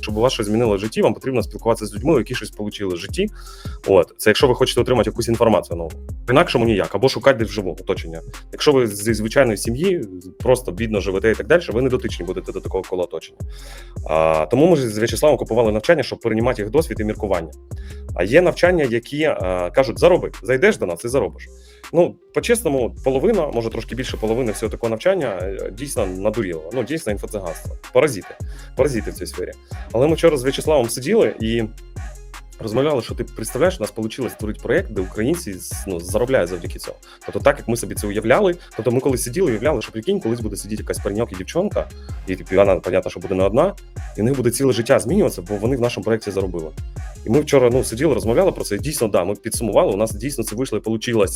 Щоб у вас щось змінило в житті, вам потрібно спілкуватися з людьми, які щось отримали в житті. От це якщо ви хочете отримати якусь інформацію нову. Інакшому ніяк, або шукати десь вживу оточення. Якщо ви зі звичайної сім'ї, просто бідно живете і так далі, ви не дотичні будете до такого кола оточення. А, тому ми з В'ячеславом купували навчання, щоб переймати їх досвід і міркування. А є навчання, які а, кажуть, зароби, зайдеш до нас і заробиш. Ну, по-чесному, половина, може трошки більше половини всього такого навчання е, дійсно надуріло. Ну, дійсно інфоциганство. Паразити. Паразити в цій сфері. Але ми вчора з В'ячеславом сиділи і розмовляли, що ти представляєш, у нас вийшло створити проєкт, де українці ну, заробляють завдяки цьому. Тобто, так як ми собі це уявляли, тобто ми коли сиділи, уявляли, що прикинь, колись буде сидіти якась пареньок і дівчонка, і типу, вона, понятно, що буде не одна, і в них буде ціле життя змінюватися, бо вони в нашому проєкті заробили. І ми вчора ну, сиділи, розмовляли про це. І дійсно, да, ми підсумували. У нас дійсно це вийшло і вийшло.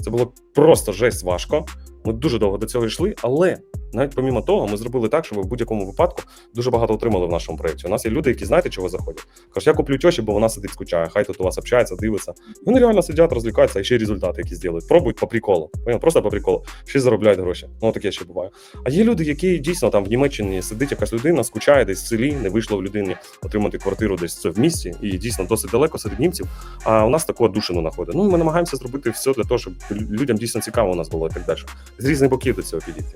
Це було просто жесть важко. Ми дуже довго до цього йшли, але навіть помімо того, ми зробили так, щоб в будь-якому випадку дуже багато отримали в нашому проєкті. У нас є люди, які знаєте, чого заходять. Кажуть, я куплю тьоші, бо вона сидить, скучає. Хай тут у вас общається, дивиться. Вони реально сидять, розвлікаються, і ще й результати якісь зроблять. Пробують по приколу. Просто по приколу. Ще заробляють гроші. Ну таке ще буває. А є люди, які дійсно там в Німеччині сидить якась людина, скучає десь в селі, не вийшло в людині отримати квартиру десь в місті, і дійсно досить далеко серед німців. А у нас такого душину знаходить. Ну ми намагаємося зробити все для того, щоб людям дійсно цікаво у нас було і так далі. З різних боків до цього підійти.